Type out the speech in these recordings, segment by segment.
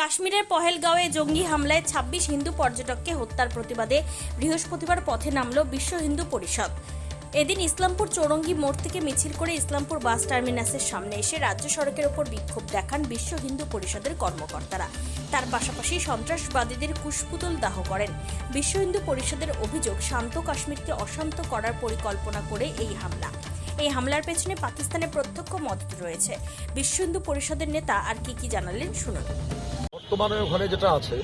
কাশ্মীরের পহেলগাঁওয়ে জঙ্গি হামলায় ২৬ হিন্দু পর্যটককে হত্যার প্রতিবাদে বৃহস্পতিবার পথে নামল বিশ্ব হিন্দু পরিষদ। এদিন ইসলামপুর চৌরঙ্গি মোড় থেকে মিছিল করে ইসলামপুর বাস টার্মিনাসের সামনে এসে রাজ্য সড়কের ওপর বিক্ষোভ দেখান বিশ্ব হিন্দু পরিষদের কর্মকর্তারা। তার পাশাপাশি সন্ত্রাসবাদীদের কুশপুতল দাহ করেন। বিশ্ব হিন্দু পরিষদের অভিযোগ, শান্ত কাশ্মীরকে অশান্ত করার পরিকল্পনা করে এই হামলা। এই হামলার পেছনে পাকিস্তানের প্রত্যক্ষ মদত রয়েছে। বিশ্ব হিন্দু পরিষদের নেতা আর কি কি জানালেন, শুনুন। বর্তমানে ওখানে যেটা আছে,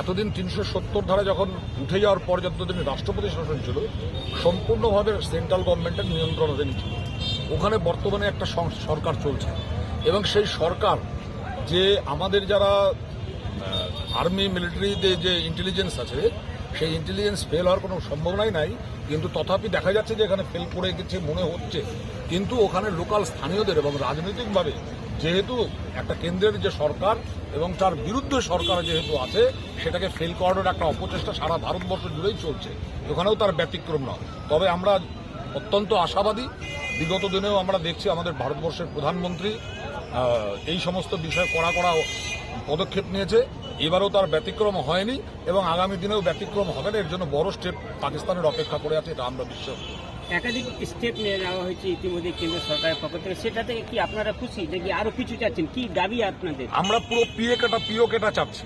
এতদিন তিনশো সত্তর ধারা যখন উঠে যাওয়ার পর যতদিন রাষ্ট্রপতি শাসন ছিল, সম্পূর্ণভাবে সেন্ট্রাল গভর্নমেন্টের নিয়ন্ত্রণাধীন ছিল। ওখানে বর্তমানে একটা সরকার চলছে এবং সেই সরকার যে আমাদের যারা আর্মি, মিলিটারিতে যে ইন্টেলিজেন্স আছে, সেই ইন্টেলিজেন্স ফেল হওয়ার কোনো সম্ভাবনাই নাই। কিন্তু তথাপি দেখা যাচ্ছে যে এখানে ফেল করে গেছে, মনে হচ্ছে। কিন্তু ওখানে লোকাল স্থানীয়দের এবং রাজনৈতিকভাবে যেহেতু একটা কেন্দ্রের যে সরকার এবং তার বিরুদ্ধে সরকার যেহেতু আছে, সেটাকে ফেল করানোর একটা অপচেষ্টা সারা ভারতবর্ষ জুড়েই চলছে। ওখানেও তার ব্যতিক্রম নয়। তবে আমরা অত্যন্ত আশাবাদী। বিগত দিনেও আমরা দেখছি আমাদের ভারতবর্ষের প্রধানমন্ত্রী এই সমস্ত বিষয়ে কড়া কড়া পদক্ষেপ নিয়েছে। এবারও তার ব্যতিক্রম হয়নি এবং আগামী দিনেও ব্যতিক্রম হবে না। এর জন্য বড় স্টেপ পাকিস্তানের অপেক্ষা করে আছে, এটা আমরা বিশ্বাস। একাধিক স্টেপ নিয়ে নেওয়া হয়েছে ইতিমধ্যে কেন্দ্র সরকারের পক্ষ থেকে। সেটা থেকে কি আপনারা খুশি নাকি আরও কিছু চাচ্ছেন? কি দাবি আপনাদের? আমরা পুরো পিএ কেটা, পিও কেটা চাচ্ছি।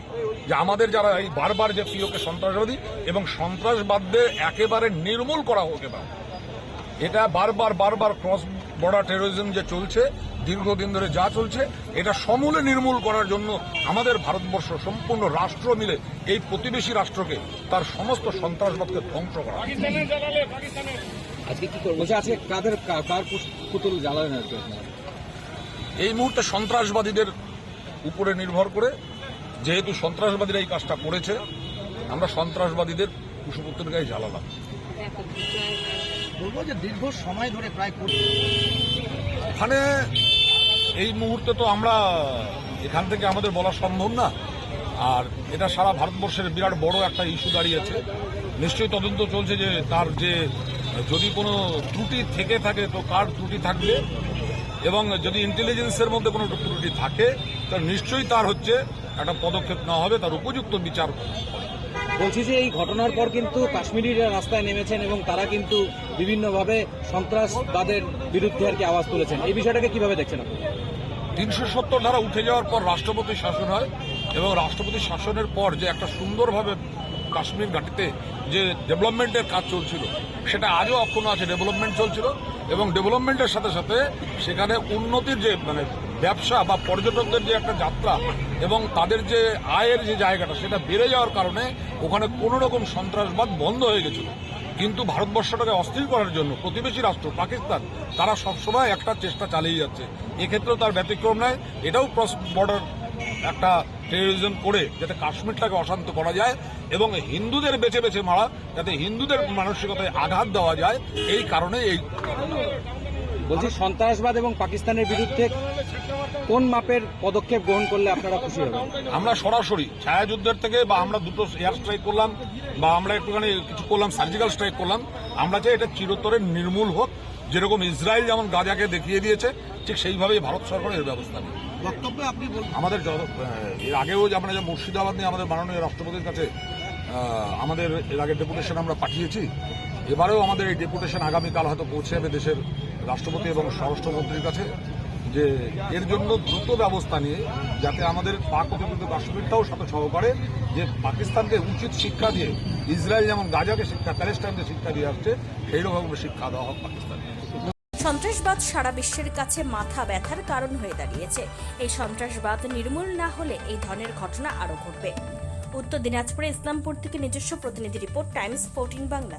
যে আমাদের যারা এই বারবার যে পিওকে সন্ত্রাসবাদী এবং সন্ত্রাসবাদদের একেবারে নির্মূল করা হোক এবার। এটা বারবার বারবার ক্রস বর্ডার টেরোরিজম যে চলছে, দীর্ঘদিন ধরে যা চলছে, এটা সমূলে নির্মূল করার জন্য আমাদের ভারতবর্ষ সম্পূর্ণ রাষ্ট্র মিলে এই প্রতিবেশী রাষ্ট্রকে তার সমস্ত সন্ত্রাসবাদকে ধ্বংস করা। আজকে কি করব? আজকে কাদের কা- কার পুতুল জ্বালালেন আর এই মুহূর্তে সন্ত্রাসবাদীদের উপরে নির্ভর করে যেহেতু সন্ত্রাসবাদীরা এই কাজটা করেছে আমরা সন্ত্রাসবাদীদের কুশপুত্রের গায়ে জ্বালালাম। বলব যে দীর্ঘ সময় ধরে প্রায় ওখানে এই মুহূর্তে তো আমরা এখান থেকে আমাদের বলা সম্ভব না আর এটা সারা ভারতবর্ষের বিরাট বড় একটা ইস্যু দাঁড়িয়েছে। নিশ্চয়ই তদন্ত চলছে যে তার যে যদি কোনো ত্রুটি থেকে থাকে তো কার ত্রুটি থাকবে এবং যদি ইন্টেলিজেন্সের মধ্যে কোনো ত্রুটি থাকে তাহলে নিশ্চয়ই তার হচ্ছে একটা পদক্ষেপ নেওয়া হবে তার উপযুক্ত বিচার বলছি যে এই ঘটনার পর কিন্তু কাশ্মীরিরা রাস্তায় নেমেছেন এবং তারা কিন্তু বিভিন্নভাবে সন্ত্রাসবাদের বিরুদ্ধে আর কি আওয়াজ তুলেছেন। এই বিষয়টাকে কীভাবে দেখছেন আপনি? তিনশো সত্তর ধারা উঠে যাওয়ার পর রাষ্ট্রপতি শাসন হয় এবং রাষ্ট্রপতি শাসনের পর যে একটা সুন্দরভাবে কাশ্মীর ঘাটিতে যে ডেভেলপমেন্টের কাজ চলছিল, সেটা আজও অক্ষুণ্ণ আছে, ডেভেলপমেন্ট চলছিল এবং ডেভেলপমেন্টের সাথে সাথে সেখানে উন্নতির যে মানে ব্যবসা বা পর্যটকদের যে একটা যাত্রা এবং তাদের যে আয়ের যে জায়গাটা, সেটা বেড়ে যাওয়ার কারণে ওখানে কোনো রকম সন্ত্রাসবাদ বন্ধ হয়ে গেছিল। কিন্তু ভারতবর্ষটাকে অস্থির করার জন্য প্রতিবেশী রাষ্ট্র, পাকিস্তান, তারা সবসময় একটা চেষ্টা চালিয়ে যাচ্ছে। এক্ষেত্রেও তার ব্যতিক্রম নয় এটাও ক্রস বর্ডার একটা টেরোরিজম করে যাতে কাশ্মীরটাকে অশান্ত করা যায় এবং হিন্দুদের বেছে বেছে মারা যাতে হিন্দুদের মানসিকতায় আঘাত দেওয়া যায় এই কারণে এই বলছি সন্ত্রাসবাদ এবং পাকিস্তানের বিরুদ্ধে কোন মাপের পদক্ষেপ গ্রহণ করলে আপনারা খুশি হবেন? আমরা সরাসরি ছায়াযুদ্ধের থেকে বা আমরা দুটো এয়ার স্ট্রাইক করলাম বা আমরা একটুখানি কিছু করলাম সার্জিক্যাল স্ট্রাইক করলাম। আমরা চাই এটা চিরতরে নির্মূল হোক যেরকম ইসরায়েল যেমন গাজাকে দেখিয়ে দিয়েছে ঠিক সেইভাবেই ভারত সরকার এর ব্যবস্থা নেবে। বক্তব্যে আপনি আমাদের এর আগেও আমরা যে মুর্শিদাবাদ নিয়ে আমাদের মাননীয় রাষ্ট্রপতির কাছে আমাদের এর আগে ডেপুটেশন আমরা পাঠিয়েছি, এবারেও আমাদের এই ডেপুটেশন আগামীকাল হয়তো পৌঁছে যাবে দেশের রাষ্ট্রপতি এবং স্বরাষ্ট্রমন্ত্রীর কাছে, যে এর জন্য দ্রুত ব্যবস্থা নিয়ে যাতে আমাদের পাক অধিকৃত কাশ্মীরটাও সাথে সহকারে যে পাকিস্তানকে উচিত শিক্ষা দিয়ে, ইসরায়েল যেমন গাজাকে শিক্ষা, প্যালেস্টাইনকে শিক্ষা দিয়ে আসছে সেই রকম শিক্ষা দেওয়া হোক পাকিস্তানকে। সন্ত্রাসবাদ সারা বিশ্বের কাছে মাথা ব্যথার কারণ হয়ে দাঁড়িয়েছে। এই সন্ত্রাসবাদ নির্মূল না হলে এই ধরনের ঘটনা আরও ঘটবে। উত্তর দিনাজপুরে ইসলামপুর থেকে নিজস্ব প্রতিনিধি রিপোর্ট, টাইমস, ফোর্টিন বাংলা।